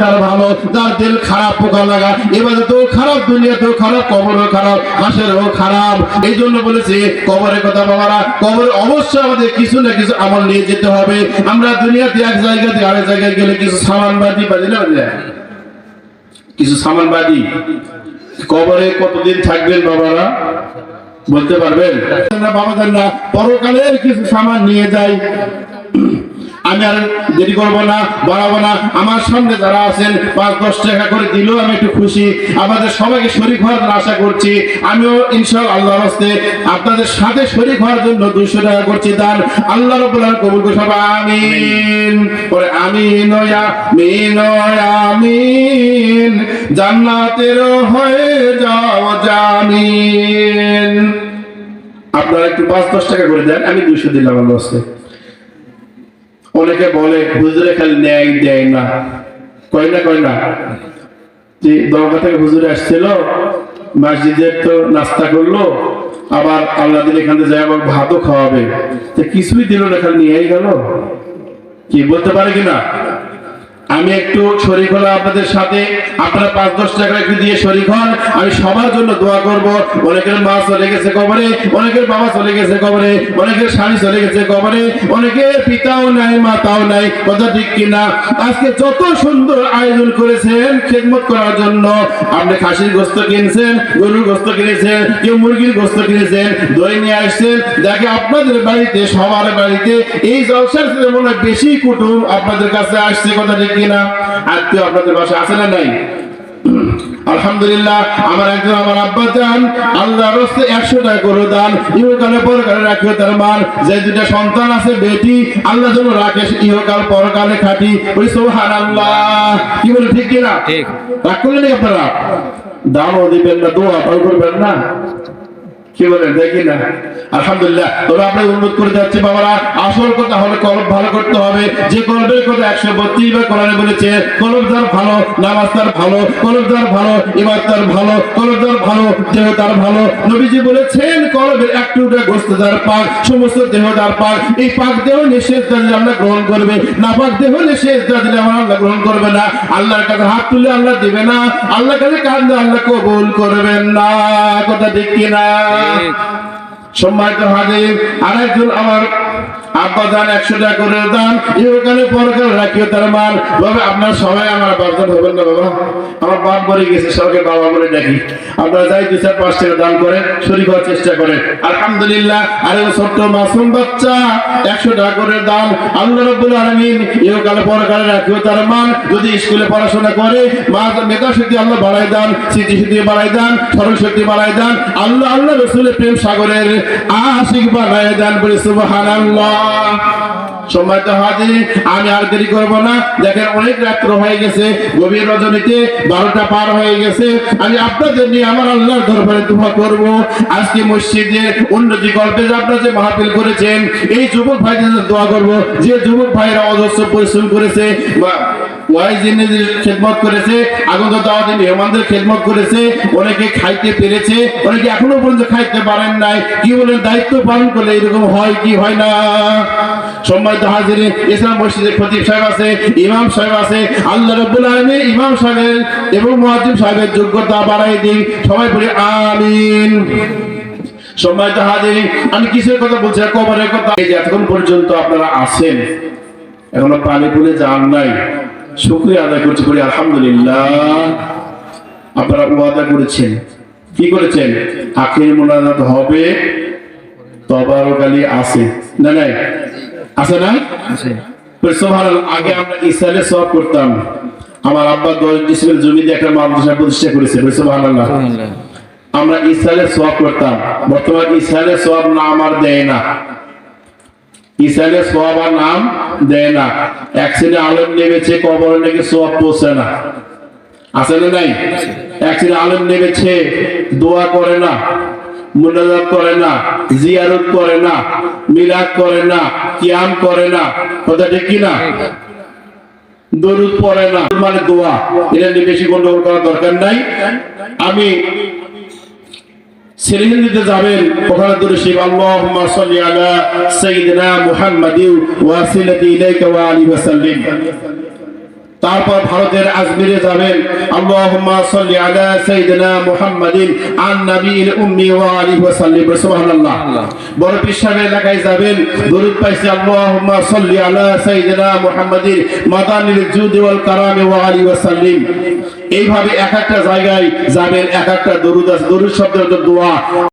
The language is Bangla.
ভালো যার দিল খারাপ, পোকা লাগা। খারাপ খারাপ, কবরও খারাপ খারাপ। এই জন্য বলেছি, কবরের কথা বাবারা, কবর অবশ্যই আমাদের কিছু না কিছু নিয়ে যেতে হবে। আমরা দুনিয়াতে এক আরেক জায়গায় গেলে কিছু সামান বাদি বাদি না কিছু সামান বাদি কবরে কতদিন থাকবেন বাবারা? বলতে পারবেন? না বাবাদের না, পরকালের কিছু সামান নিয়ে যাই। আমি আর দেরি করব না, বাড়াবো না। আমার সামনে যারা আছেন, পাঁচ, দশ টাকা করে দিলেও আমি একটু খুশি। আমাদের সবাইকে শরীর হওয়ার আশা করছি। আমিও ইনশাল আল্লাহ হস্তে আপনাদের সাথে শরীর হওয়ার জন্য দুশো টাকা করছি দান। আল্লাহ রবুল্লাহ কবুল সবাই, আমিন। পরে আমিন ওয়া মিন ওয়া আমিন। জান্নাতের হয়ে যাও, জামিন। আপনারা একটু পাঁচ, দশ টাকা করে দেন, আমি দুশো দিলাম আল্লাহ হস্তে। অনেকে বলে, হুজুরে খালি ন্যায় দেয় না। কয় না কয় না? যে দরগা থেকে হুজুরে আসছিল মসজিদের তো নাস্তা করল, আবার আল্লাহ দিন এখান থেকে যায় আবার ভাতও খাওয়াবে। কিছুই দিল না, খালি নিয়েই গেল। কি বলতে পারে কিনা আমি একটু শরিক হলাম আপনাদের সাথে। আপনারা পাঁচ, দশ টাকা একটু দিয়ে শরিক হন। আমি সবার জন্য দোয়া করব। অনেকের মা চলে গেছে কবরে, অনেকের বাবা চলে গেছে কবরে, অনেকের স্বামী চলে গেছে কবরে, অনেকের পিতাও নাই, মাতাও নাই, কথা ঠিক কিনা? আজকে যত সুন্দর আয়োজন করেছেন, খেদমত করার জন্য আপনি খাসির গোস্ত কিনছেন, গরুর গোস্ত কিনেছেন, কেউ মুরগির গোস্ত কিনেছেন, দই নিয়ে আসছেন। যাকে আপনাদের বাড়িতে, সবার বাড়িতে এই জলসার মনে বেশি কুটুম আপনাদের কাছে আসছে, কথা ঠিক কিনা? আত্মীয় আপনাদের বাসায় আছে না নাই? আলহামদুলিল্লাহ আমার একজন আমার আব্বা যান আল্লাহ রস্তে একশো টাকা করে দান ইহকালে পরকালে রাখিও তার মান। যে দুটা সন্তান আছে বেটি আল্লাহ যেন রাখে ইহকাল পরকালে খাটি। ওই সোহান আল্লাহ কি বলে ঠিক কিনা? ঠিক। রাগ করলেন আপনারা? দানও দিবেন না দোয়া করবেন না? কি বলেন দেখি না? আলহামদুলিল্লাহ। তবে আপনাকে অনুরোধ করে যাচ্ছি, বাবারা, আসল কথা হলে কলব ভালো করতে হবে। যে কলবের কথা একশো বত্রিশ বার কোরআনে বলেছে, কলব যার ভালো, নামাজ তার ভালো, কলব যার ভালো, ইবাদ তার ভালো, কলব যার ভালো, দেহ তার ভালো। নবীজি বলেছেন, কলবের এক টুকরা গোস্ত যার পাক, সমস্ত দেহ তার পাক। এই পাক দেহ নিষেধ দিলে আমরা গ্রহণ করবে। না, পাক দেহ নিষেধ দিলে আমার আল্লাহ গ্রহণ করবে না। আল্লাহর কাছে হাত তুলে আল্লাহ দিবে না। আল্লাহর কাছে কান্দে আল্লাহ কবুল করবেন না। কথা কিনা? ঠিক। সম্মানিত হাজির আরেকজন আমার আব্বা একশো টাকা করে দান। পরকালে রাখিও তার মান। বাবা, আপনার সবাই আমার হবেন না বাবা। আমার বাপ মরে গেছে, সবাইকে বাবা বলে আপনারা যাই দু চার পাঁচ টাকা দান করে, শরীর হওয়ার চেষ্টা করেন। আলহামদুলিল্লাহ, আরে ছোট্ট মাসুম বাচ্চা, একশো টাকা করে দান। আল্লাহ রব্বুল আলমিন রাখিও তার মান। যদি স্কুলে পড়াশোনা করে, মা মেধা শক্তি আল্লাহ বাড়াই দান, স্মৃতি শক্তি বাড়াই দান শক্তি বাড়াই দান। আল্লাহ আল্লাহ রসুলের প্রেম সাগরের আশিক বাড়াই দান বলে সুবহানাল্লাহ। সম্মানিত আমি আর দেরি না। দেখেন অনেক রাত্র হয়ে গেছে, গভীর রজনীতে বারোটা পার হয়ে গেছে। আমি আপনাদের নিয়ে আমার আল্লাহর দরবারে দোয়া করব। আজকে মসজিদে উন্নতি গল্পে যে আপনারা যে মাহফিল করেছেন, এই যুবক ভাইদের দোয়া করব। যে যুবক ভাইরা অজস্র পরিশ্রম করেছে করেছে অনেকে খাইতে পেরেছে, অনেকে এখনও পর্যন্ত খাইতে পারেন নাই। কি দায়িত্ব পালন করলে এরকম হয় কি হয় না? সাহেব আছে, ইমাম সাহেব আছে, আল্লাহ ইমাম এবং সাহেবের যোগ্যতা দিন, সবাই আমি কিসের কথা বলছি এতক্ষণ পর্যন্ত আপনারা আছেন, এখনও পানি পুলে যান নাই। শুক্রিয়া আদায় করছি বলি আলহামদুলিল্লাহ। আপনারা ওয়াদা করেছেন। কি করেছেন? আখের মোনাজাত হবে তবারকালি আছে। না আছে না? আগে আমরা সব করতাম। আমার আব্বা দশ ডিসেম্বর জমিতে একটা মাদ্রাসা প্রতিষ্ঠা করেছে। বলে, সুবহানাল্লাহ। আমরা ইসরায়েলের সব করতাম। বর্তমান ইসরায়েলের সব নাম আর দেয় না। ইসরায়েলের সব আর নাম দেয় না। এক শ্রেণি আলম নেমেছে, কবর নাকি সব পৌঁছে না। আছে না নাই? এক শ্রেণি আলম নেমেছে, দোয়া করে না, মুনাজাত করে না, জিয়ারত করে না, মিলাদ করে না, কিয়াম করে না। কথা ঠিক কি না দরুদ পড়ে না। মানে দোয়া। এটা নিয়ে বেশি গন্ডগোল করার দরকার নাই। আমি তারপর ভারতের আজমিরে যাবেন, আল্লাহুম্মা সাল্লি আলা সাইয়্যিদিনা মুহাম্মাদিন আন নবীল উম্মি ওয়া আলিহি ওয়া সাল্লিম। সুবহানাল্লাহ। বড় পীর সাহেবের এলাকায় যাবেন পাইছি, আল্লাহুম্মা সাল্লি আলা সাইয়্যিদিনা মুহাম্মাদিন মাদানিল জুদি ওয়াল কারামি ওয়া আলিহি ওয়া সাল্লিম। এইভাবে এক একটা জায়গায় যাবেন এক একটা দরুদাস দরুদ শব্দের দোয়া।